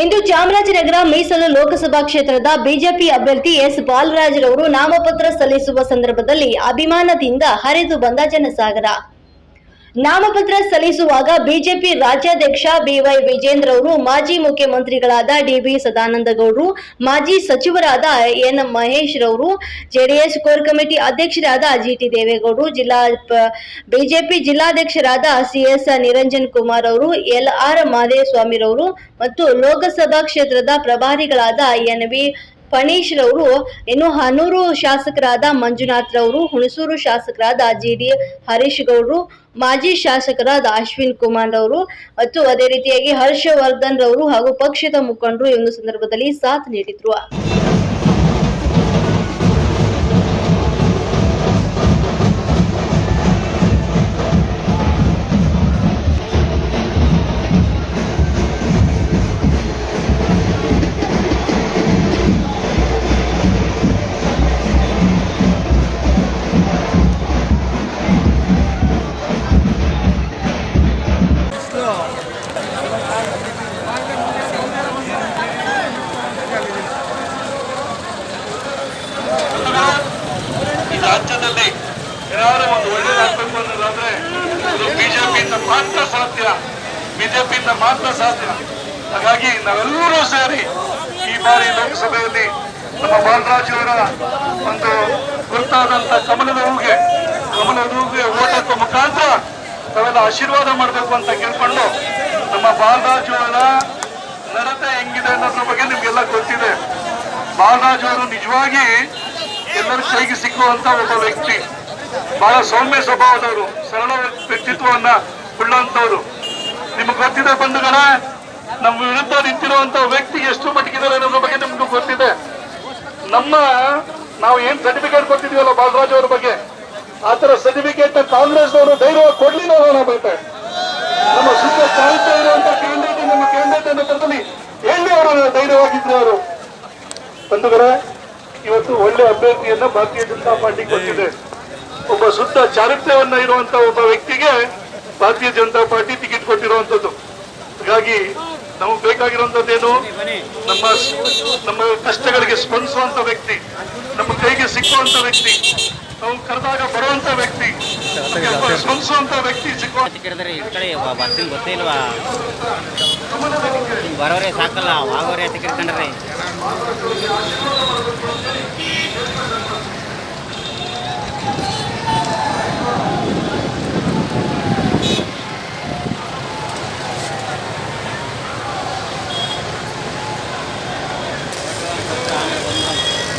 ಇಂದು ಚಾಮರಾಜನಗರ ಮೀಸಲು ಲೋಕಸಭಾ ಕ್ಷೇತ್ರದ ಬಿಜೆಪಿ ಅಭ್ಯರ್ಥಿ ಎಸ್ ಬಾಲರಾಜ್ರವರು ನಾಮಪತ್ರ ಸಲ್ಲಿಸುವ ಸಂದರ್ಭದಲ್ಲಿ ಅಭಿಮಾನದಿಂದ ಹರಿದು ಬಂದ ಜನಸಾಗರ. ನಾಮಪತ್ರ ಸಲ್ಲಿಸುವಾಗ ಬಿಜೆಪಿ ರಾಜ್ಯಾಧ್ಯಕ್ಷ ಬಿವೈ ವಿಜೇಂದ್ರ ಅವರು ಮಾಜಿ ಮುಖ್ಯಮಂತ್ರಿಗಳಾದ ಡಿಬಿ ಸದಾನಂದ ಗೌಡರು ಮಾಜಿ ಸಚಿವರಾದ ಎನ್. ಮಹೇಶ್ ರವರು ಜೆಡಿಎಸ್ ಕೋರ್ ಕಮಿಟಿ ಅಧ್ಯಕ್ಷರಾದ ಜಿಟಿ ದೇವೇಗೌಡರು, ಜಿಲ್ಲಾ ಬಿಜೆಪಿ ಜಿಲ್ಲಾಧ್ಯಕ್ಷರಾದ ಸಿಎಸ್ ನಿರಂಜನ್ ಕುಮಾರ್ ಅವರು, ಎಲ್. ಆರ್. ಮಾದೇಸ್ವಾಮಿರವರು ಮತ್ತು ಲೋಕಸಭಾ ಕ್ಷೇತ್ರದ ಪ್ರಭಾರಿಗಳಾದ ಎನ್. ವಿ. ಫಣೀಶ್ ರವರು ಇನ್ನು ಹನೂರು ಶಾಸಕರಾದ ಮಂಜುನಾಥ್ ರವರು, ಹುಣಸೂರು ಶಾಸಕರಾದ ಜಿ ಡಿ ಹರೀಶ್ ಗೌಡ್ರು ಮಾಜಿ ಶಾಸಕರಾದ ಅಶ್ವಿನ್ ಕುಮಾರ್ ರವರು ಮತ್ತು ಅದೇ ರೀತಿಯಾಗಿ ಹರ್ಷವರ್ಧನ್ ರವರು ಹಾಗೂ ಪಕ್ಷದ ಮುಖಂಡರು ಈ ಒಂದು ಸಂದರ್ಭದಲ್ಲಿ ಸಾಥ್ ನೀಡಿದ್ರು. ಈ ರಾಜ್ಯದಲ್ಲಿ ಏನಾದ್ರೂ ಒಂದು ಒಳ್ಳೇದಾಗಬೇಕು ಅನ್ನೋದಾದ್ರೆ ಇದು ಬಿಜೆಪಿಯಿಂದ ಮಾತ್ರ ಸಾಧ್ಯ. ಬಿಜೆಪಿಯಿಂದ ಮಾತ್ರ ಸಾಧ್ಯ. ಹಾಗಾಗಿ ನಾವೆಲ್ಲರೂ ಸೇರಿ ಈ ಬಾರಿ ಲೋಕಸಭೆಯಲ್ಲಿ ನಮ್ಮ ಬಾಲರಾಜವರ ಒಂದು ಗುರುತಾದಂತ ಕಮಲದ ಹೂಗೆ ಕಮಲದ ಹೂಗೆ ಓಟ್ ಹಾಕುವ ಮುಖಾಂತರ ನಾವೆಲ್ಲ ಆಶೀರ್ವಾದ ಮಾಡಬೇಕು ಅಂತ ಕೇಳ್ಕೊಂಡು ನಮ್ಮ ಬಾಲರಾಜವರ ನಡತೆ ಹೆಂಗಿದೆ ಅನ್ನೋದ್ರ ಬಗ್ಗೆ ನಿಮ್ಗೆಲ್ಲ ಗೊತ್ತಿದೆ. ಬಾಲರಾಜವರು ನಿಜವಾಗಿ ಎಲ್ಲರ ಕೈಗೆ ಸಿಕ್ಕುವಂತ ಒಬ್ಬ ವ್ಯಕ್ತಿ. ಬಹಳ ಸೌಮ್ಯ ಸ್ವಭಾವದವರು, ಸರಳ ವ್ಯಕ್ತಿತ್ವವನ್ನ ಉಳ್ಳಂತವ್ರು ನಿಮ್ಗೆ ಗೊತ್ತಿದೆ ಬಂಧುಗಳ, ನಮ್ಮ ವಿರುದ್ಧ ನಿಂತಿರುವಂತ ವ್ಯಕ್ತಿ ಎಷ್ಟು ಮಟ್ಟಿಗಿದ್ದಾರೆ ಅನ್ನೋದ್ರ ಬಗ್ಗೆ ನಿಮ್ಗೆ ಗೊತ್ತಿದೆ. ನಮ್ಮ, ನಾವು ಏನ್ ಸರ್ಟಿಫಿಕೇಟ್ ಕೊಟ್ಟಿದೀವಲ್ಲ ಬಾಲರಾಜ್ ಅವ್ರ ಬಗ್ಗೆ? ಆತರ ತರ ಸರ್ಟಿಫಿಕೇಟ್ ಕಾಂಗ್ರೆಸ್ ಅವರು ಧೈರ್ಯ ಕೊಡ್ಲಿಲ್ಲ ಬಗ್ಗೆ ನಮ್ಮ ಸುತ್ತ ಕಾಣ್ತಾ ಇರುವಂತ ಕ್ಯಾಂಡಿಡೇಟ್ ನಮ್ಮ ಕ್ಯಾಂಡಿಡೇಟ್ ಅನ್ನೋ ಎಲ್ಲಿ ಅವರು ಧೈರ್ಯವಾಗಿದ್ರು ಅವರು ಬಂಧುಗಳೇ ಇವತ್ತು ಒಳ್ಳೆ ಅಭ್ಯರ್ಥಿಯನ್ನ ಭಾರತೀಯ ಜನತಾ ಪಾರ್ಟಿ ಕೊಟ್ಟಿದೆ. ಒಬ್ಬ ಶುದ್ಧ ಚಾರಿತ್ರ್ಯವನ್ನ ಇರುವಂತ ಒಬ್ಬ ವ್ಯಕ್ತಿಗೆ ಭಾರತೀಯ ಜನತಾ ಪಾರ್ಟಿ ಟಿಕೆಟ್ ಕೊಟ್ಟಿರುವಂತದ್ದು. ಹಾಗಾಗಿ ನಮಗೆ ಬೇಕಾಗಿರುವಂತದ್ದೇನು ನಮ್ಮ ನಮ್ಮ ಕಷ್ಟಗಳಿಗೆ ಸ್ಪಂದಿಸುವಂತ ವ್ಯಕ್ತಿ, ನಮ್ಮ ಕೈಗೆ ಸಿಕ್ಕುವಂತ ವ್ಯಕ್ತಿ, ನಾವು ಕರೆದಾಗ ಬರುವಂತ ವ್ಯಕ್ತಿ. ವ್ಯಕ್ತಿ ಬರ್ತೀನಿ ಬರೋರೇ ಸಾಕಲ್ಲ ಆಗೋರೇ ಸಿಕ್ಕಿರ್ಕಂಡ್ರಿ